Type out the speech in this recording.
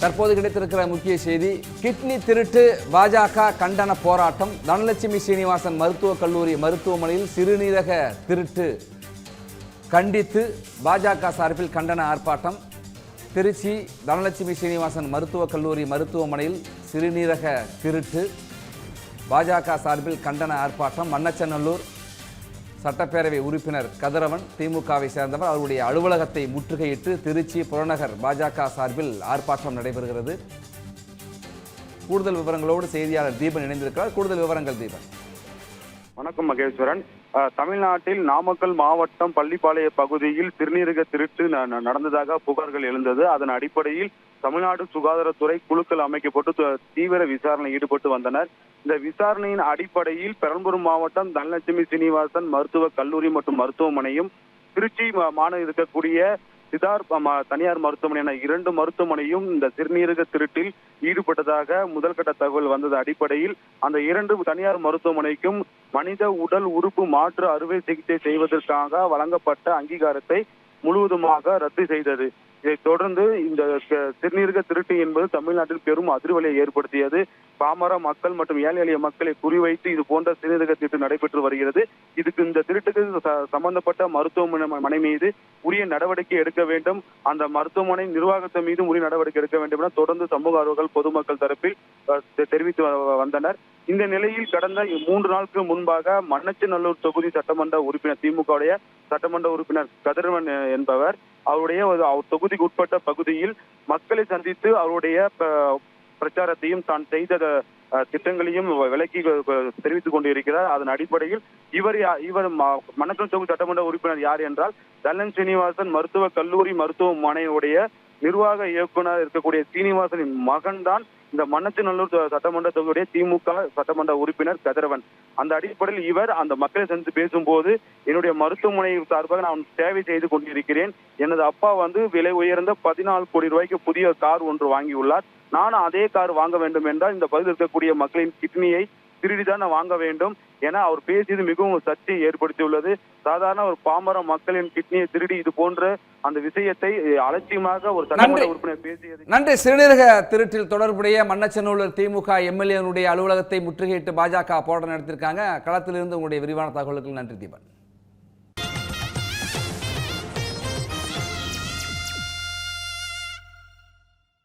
தற்போது கிடைத்திருக்கிற முக்கிய செய்தி கிட்னி திருட்டு பாஜக கண்டன போராட்டம் தனலட்சுமி சீனிவாசன் மருத்துவக் கல்லூரி மருத்துவமனையில் சிறுநீரக திருட்டு. கண்டித்து பாஜக சார்பில் கண்டன ஆர்ப்பாட்டம். திருச்சி தனலட்சுமி சீனிவாசன் மருத்துவக் கல்லூரி மருத்துவமனையில் சிறுநீரக திருட்டு. பாஜக சார்பில் கண்டன ஆர்ப்பாட்டம். மன்னச்சநல்லூர் சட்டப்பேரவை உறுப்பினர் கதிரவன் திமுகவை சேர்ந்தவர். அவருடைய அலுவலகத்தை முற்றுகையிட்டு திருச்சி புறநகர் பாஜக சார்பில் ஆர்ப்பாட்டம் நடைபெறுகிறது. கூடுதல் விவரங்களோடு செய்தியாளர் தீபன் இணைந்திருக்கிறார். கூடுதல் விவரங்கள் தீபன். வணக்கம் மகேஸ்வரன். அஹ், தமிழ்நாட்டில் நாமக்கல் மாவட்டம் பள்ளிப்பாளைய பகுதியில் திருநீரக திருட்டு ந- நடந்ததாக புகார்கள் எழுந்தது. அதன் அடிப்படையில் தமிழ்நாடு சுகாதாரத்துறை குழுக்கள் அமைக்கப்பட்டு தீவிர விசாரணை ஈடுபட்டு வந்தனர். இந்த விசாரணையின் அடிப்படையில் பெரம்பலூர் மாவட்டம் தனலட்சுமி சீனிவாசன் மருத்துவக் கல்லூரி மற்றும் மருத்துவமனையும் திருச்சி மா- மாநிலம் இருக்கக்கூடிய சிதார் ம- தனியார் மருத்துவமனை என இரண்டு மருத்துவமனையும் இந்த சிறுநீரக திருட்டில் ஈடுபட்டதாக முதல்கட்ட தகவல் வந்தது. அடிப்படையில் அந்த இரண்டு தனியார் மருத்துவமனைக்கும் மனித உடல் உறுப்பு மாற்று அறுவை சிகிச்சை செய்வதற்காக வழங்கப்பட்ட அங்கீகாரத்தை முழுவதுமாக ரத்து செய்தது. இதைத் தொடர்ந்து இந்த திருநீர்க திருட்டு என்பது தமிழ்நாட்டில் பெரும் அதிர்வலையை ஏற்படுத்தியது. பாமர மக்கள் மற்றும் ஏழை எளிய மக்களை குறிவைத்து இது போன்ற திருநீரக திருட்டு நடைபெற்று வருகிறது. இதுக்கு இந்த திருட்டுக்கு ச- சம்பந்தப்பட்ட மருத்துவமனை மனை மீது உரிய நடவடிக்கை எடுக்க வேண்டும். அந்த மருத்துவமனை நிர்வாகத்தின் மீது உரிய நடவடிக்கை எடுக்க வேண்டும் என தொடர்ந்து சமூக ஆர்வலர்கள் பொதுமக்கள் தரப்பில் தெரிவித்து வ- வந்தனர். இந்த நிலையில் கடந்த மூன்று நாட்களுக்கு முன்பாக மண்ணச்சநல்லூர் தொகுதி சட்டமன்ற உறுப்பினர் திமுகவுடைய சட்டமன்ற உறுப்பினர் கதிரவன் என்பவர் அவருடைய ஒரு தொகுதிக்கு உட்பட்ட பகுதியில் மக்களை சந்தித்து அவருடைய பிரச்சாரத்தையும் தான் செய்த திட்டங்களையும் விலக்கி தெரிவித்துக் கொண்டிருக்கிறார். அதன் அடிப்படையில் இவர் யா- இவர் ம- தொகுதி சட்டமன்ற உறுப்பினர் யார் என்றால் தல்லன் சீனிவாசன் மருத்துவ கல்லூரி மருத்துவமனையுடைய நிர்வாக இயக்குனர் இருக்கக்கூடிய சீனிவாசனின் மகன்தான் இந்த மன்னச்சநல்லூர் சட்டமன்ற தொகுதியுடைய திமுக சட்டமன்ற உறுப்பினர் கதிரவன். அந்த அடிப்படையில் இவர் அந்த மக்களை சந்தித்து பேசும்போது என்னுடைய மருத்துவமனை சார்பாக நான் சேவை செய்து கொண்டிருக்கிறேன். எனது அப்பா வந்து விலை உயர்ந்த பதினாலு கோடி ரூபாய்க்கு புதிய கார் ஒன்று வாங்கியுள்ளார். நானும் அதே கார் வாங்க வேண்டும் என்றால் இந்த பகுதியில் இருக்கக்கூடிய மக்களின் கிட்னியை திருடிதான் வாங்க வேண்டும் என அவர் பேசியது மிகவும் சர்ச்சையை ஏற்படுத்தியுள்ளது. சாதாரண ஒரு பாமர மக்களின் கிட்னியை திருடி இது போன்ற அந்த விஷயத்தை அலட்சியமாக ஒரு சட்டமன்ற. உறுப்பினர் பேசியது. நன்றி. சிறுநீரக திருட்டில் தொடர்புடைய மன்னச்சநல்லூர் திமுக எம்எல்ஏனுடைய அலுவலகத்தை முற்றுகையிட்டு பாஜக போராட்டம் நடத்தியிருக்காங்க. களத்திலிருந்து உங்களுடைய விரிவான தகவலுக்கு நன்றி தீபன்.